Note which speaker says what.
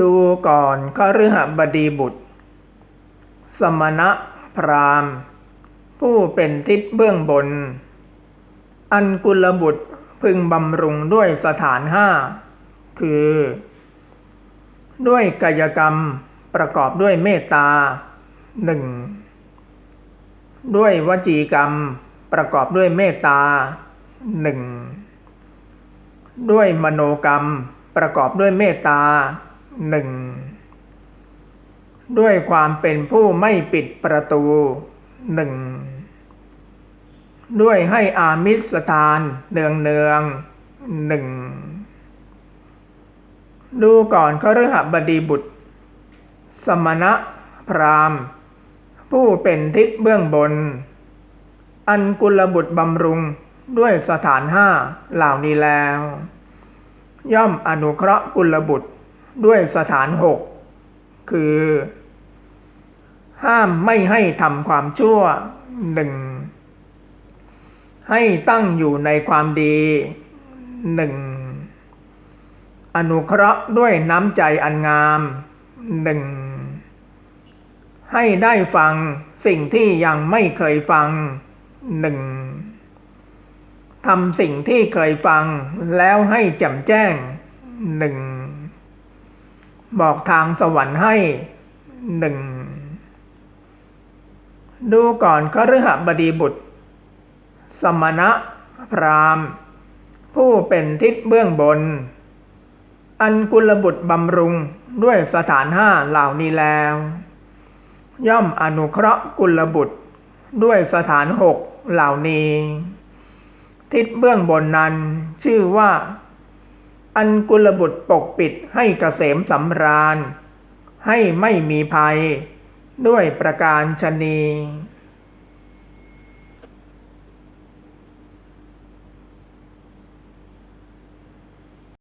Speaker 1: ดูก่อนก็ฤหบดีบุตร สมณะพราหมณ์ ผู้เป็นทิศเบื้องบน อันกุลบุตรพึงบำรุงด้วยสถานห้า คือ ด้วยกายกรรมประกอบด้วยเมตตาหนึ่งด้วยวจีกรรมประกอบด้วยเมตตาหนึ่งด้วยมโนกรรมประกอบด้วยเมตตา หนึ่งด้วยความเป็นผู้ไม่ปิดประตูหนึ่งด้วยให้อามิสทานเนืองเนืองหนึ่งดูก่อนเขาฤหบดีบุตร สมณะพราหมณ์ ผู้เป็นทิศเบื้องบน อันกุลบุตรบำรุงด้วยสถานห้าเหล่านี้แล้ว ย่อมอนุเคราะห์กุลบุตร ด้วยสถานหกคือ ห้ามไม่ให้ทำความชั่วหนึ่งให้ตั้งอยู่ในความดีหนึ่งอนุเคราะห์ด้วยน้ำใจอันงามหนึ่งให้ได้ฟังสิ่งที่ยังไม่เคยฟังหนึ่งทำสิ่งที่เคยฟังแล้วให้แจ่มแจ้งหนึ่ง บอกทางสวรรค์ให้หนึ่งดูก่อนคฤหบดีบุตร สมณะพราหมณ์ ผู้เป็นทิศเบื้องบน อันกุลบุตรบำรุงด้วยสถานห้าเหล่านี้แล้ว ย่อมอนุเคราะห์กุลบุตรด้วยสถานหกเหล่านี้ ทิศเบื้องบนนั้นชื่อว่า อันกุลบุตรปกปิดให้เกษมสำราญ ให้ไม่มีภัย ด้วยประการชนี